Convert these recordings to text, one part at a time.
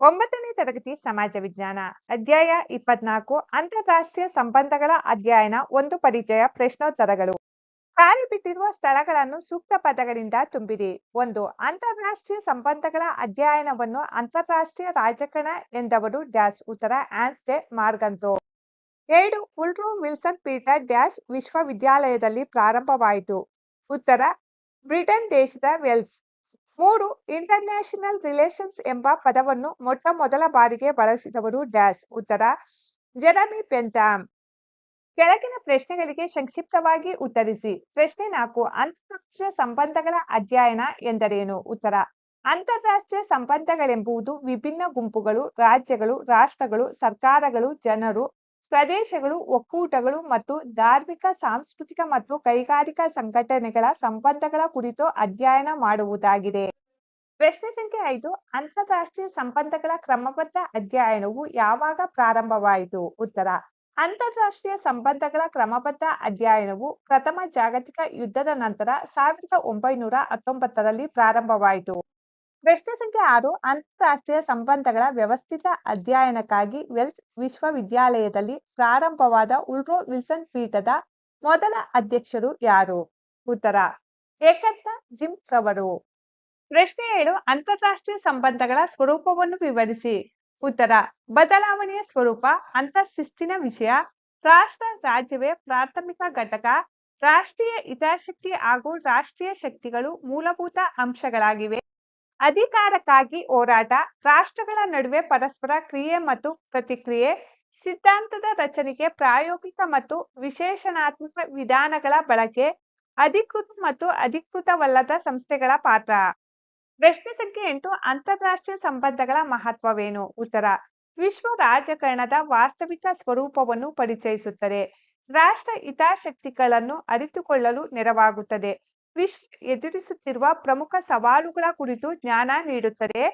ಒಂಬತ್ತನೇ ತರಗತಿ ಸಮಾಜ ವಿಜ್ಞಾನ, ಅಧ್ಯಾಯ ಇಪ್ಪತ್ನಾಲ್ಕು, ಅಂತಾರಾಷ್ಟ್ರೀಯ ಸಂಬಂಧಗಳ ಅಧ್ಯಯನ, ಒಂದು ಪರಿಚಯ, ಪ್ರಶ್ನೋತ್ತರಗಳು. ಖಾಲಿ ಬಿಟ್ಟಿರುವ ಸ್ಥಳಗಳನ್ನು ಸೂಕ್ತ ಪದಗಳಿಂದ ತುಂಬಿರಿ. ಒಂದು, ಅಂತಾರಾಷ್ಟ್ರೀಯ ಸಂಬಂಧಗಳ ಅಧ್ಯಯನವನ್ನು ಅಂತಾರಾಷ್ಟ್ರೀಯ ರಾಜಕಾರಣ ಎಂದವರು ಡ್ಯಾಶ್ ಉತ್ತರ ಆನ್ಸ್ಟೆ ಮಾರ್ಗಂತೋ. ಎರಡು, ಉಲ್ಟ್ರೋ ವಿಲ್ಸನ್ ಪೀಟರ್ ಡ್ಯಾಶ್ ವಿಶ್ವವಿದ್ಯಾಲಯದಲ್ಲಿ ಪ್ರಾರಂಭವಾಯಿತು. ಉತ್ತರ, ಬ್ರಿಟನ್ ದೇಶದ ವೆಲ್ಸ್. ಮೂರು ಇಂಟರ್ನ್ಯಾಷನಲ್ ರಿಲೇಷನ್ಸ್ ಎಂಬ ಪದವನ್ನು ಮೊಟ್ಟ ಮೊದಲ ಬಾರಿಗೆ ಬಳಸಿದವರು ಡ್ಯಾಶ್. ಉತ್ತರ, ಜೆರಮಿ ಪೆಂಟಾಮ್ ಕೆಳಗಿನ ಪ್ರಶ್ನೆಗಳಿಗೆ ಸಂಕ್ಷಿಪ್ತವಾಗಿ ಉತ್ತರಿಸಿ. ಪ್ರಶ್ನೆ ನಾಲ್ಕು, ಅಂತಾರಾಷ್ಟ್ರೀಯ ಸಂಬಂಧಗಳ ಅಧ್ಯಯನ ಎಂದರೇನು? ಉತ್ತರ, ಅಂತಾರಾಷ್ಟ್ರೀಯ ಸಂಬಂಧಗಳೆಂಬುದು ವಿಭಿನ್ನ ಗುಂಪುಗಳು, ರಾಜ್ಯಗಳು, ರಾಷ್ಟ್ರಗಳು, ಸರ್ಕಾರಗಳು, ಜನರು ಪ್ರದೇಶಗಳು, ಒಕ್ಕೂಟಗಳು ಮತ್ತು ಧಾರ್ಮಿಕ, ಸಾಂಸ್ಕೃತಿಕ ಮತ್ತು ಕೈಗಾರಿಕಾ ಸಂಘಟನೆಗಳ ಸಂಬಂಧಗಳ ಕುರಿತು ಅಧ್ಯಯನ ಮಾಡುವುದಾಗಿದೆ. ಪ್ರಶ್ನೆ ಸಂಖ್ಯೆ ಐದು, ಅಂತಾರಾಷ್ಟ್ರೀಯ ಸಂಬಂಧಗಳ ಕ್ರಮಬದ್ಧ ಅಧ್ಯಯನವು ಯಾವಾಗ ಪ್ರಾರಂಭವಾಯಿತು? ಉತ್ತರ, ಅಂತಾರಾಷ್ಟ್ರೀಯ ಸಂಬಂಧಗಳ ಕ್ರಮಬದ್ಧ ಅಧ್ಯಯನವು ಪ್ರಥಮ ಜಾಗತಿಕ ಯುದ್ಧದ ನಂತರ ಸಾವಿರದ ಒಂಬೈನೂರ ಹತ್ತೊಂಬತ್ತರಲ್ಲಿ ಪ್ರಾರಂಭವಾಯಿತು. ಪ್ರಶ್ನೆ ಸಂಖ್ಯೆ ಆರು, ಅಂತಾರಾಷ್ಟ್ರೀಯ ಸಂಬಂಧಗಳ ವ್ಯವಸ್ಥಿತ ಅಧ್ಯಯನಕ್ಕಾಗಿ ವೆಲ್ಸ್ ವಿಶ್ವವಿದ್ಯಾಲಯದಲ್ಲಿ ಪ್ರಾರಂಭವಾದ ಉಲ್ರೋ ವಿಲ್ಸನ್ ಪೀಠದ ಮೊದಲ ಅಧ್ಯಕ್ಷರು ಯಾರು? ಉತ್ತರ ಏಕತ್ತ ಜಿಮ್ ರವರು. ಪ್ರಶ್ನೆ ಏಳು, ಅಂತಾರಾಷ್ಟ್ರೀಯ ಸಂಬಂಧಗಳ ಸ್ವರೂಪವನ್ನು ವಿವರಿಸಿ. ಉತ್ತರ, ಬದಲಾವಣೆಯ ಸ್ವರೂಪ ಅಂತರ್ಶಿಸ್ತಿನ ವಿಷಯ, ರಾಷ್ಟ್ರ, ರಾಜ್ಯವೇ ಪ್ರಾಥಮಿಕ ಘಟಕ, ರಾಷ್ಟ್ರೀಯ ಹಿತಾಸಕ್ತಿ ಹಾಗೂ ರಾಷ್ಟ್ರೀಯ ಶಕ್ತಿಗಳು ಮೂಲಭೂತ ಅಂಶಗಳಾಗಿವೆ. ಅಧಿಕಾರಕ್ಕಾಗಿ ಹೋರಾಟ, ರಾಷ್ಟ್ರಗಳ ನಡುವೆ ಪರಸ್ಪರ ಕ್ರಿಯೆ ಮತ್ತು ಪ್ರತಿಕ್ರಿಯೆ, ಸಿದ್ಧಾಂತದ ರಚನೆಗೆ ಪ್ರಾಯೋಗಿಕ ಮತ್ತು ವಿಶೇಷಣಾತ್ಮಕ ವಿಧಾನಗಳ ಬಳಕೆ, ಅಧಿಕೃತ ಮತ್ತು ಅಧಿಕೃತವಲ್ಲದ ಸಂಸ್ಥೆಗಳ ಪಾತ್ರ. ಪ್ರಶ್ನೆ ಸಂಖ್ಯೆ ಎಂಟು, ಅಂತಾರಾಷ್ಟ್ರೀಯ ಸಂಬಂಧಗಳ ಮಹತ್ವವೇನು? ಉತ್ತರ, ವಿಶ್ವ ರಾಜಕಾರಣದ ವಾಸ್ತವಿಕ ಸ್ವರೂಪವನ್ನು ಪರಿಚಯಿಸುತ್ತದೆ. ರಾಷ್ಟ್ರ ಹಿತಾಸಕ್ತಿಗಳನ್ನು ಅರಿತುಕೊಳ್ಳಲು ನೆರವಾಗುತ್ತದೆ. ವಿಶ್ವ ಎದುರಿಸುತ್ತಿರುವ ಪ್ರಮುಖ ಸವಾಲುಗಳ ಕುರಿತು ಜ್ಞಾನ ನೀಡುತ್ತದೆ.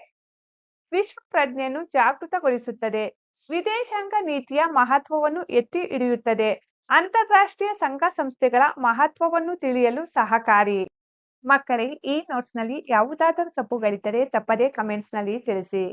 ವಿಶ್ವ ಪ್ರಜ್ಞೆಯನ್ನು ಜಾಗೃತಗೊಳಿಸುತ್ತದೆ. ವಿದೇಶಾಂಗ ನೀತಿಯ ಮಹತ್ವವನ್ನು ಎತ್ತಿ ಹಿಡಿಯುತ್ತದೆ. ಅಂತಾರಾಷ್ಟ್ರೀಯ ಸಂಘ ಸಂಸ್ಥೆಗಳ ಮಹತ್ವವನ್ನು ತಿಳಿಯಲು ಸಹಕಾರಿ. ಮಕ್ಕಳೇ, ಈ ನೋಟ್ಸ್ನಲ್ಲಿ ಯಾವುದಾದರೂ ತಪ್ಪುಗಳಿದ್ದರೆ ತಪ್ಪದೇ ಕಮೆಂಟ್ಸ್ನಲ್ಲಿ ತಿಳಿಸಿ.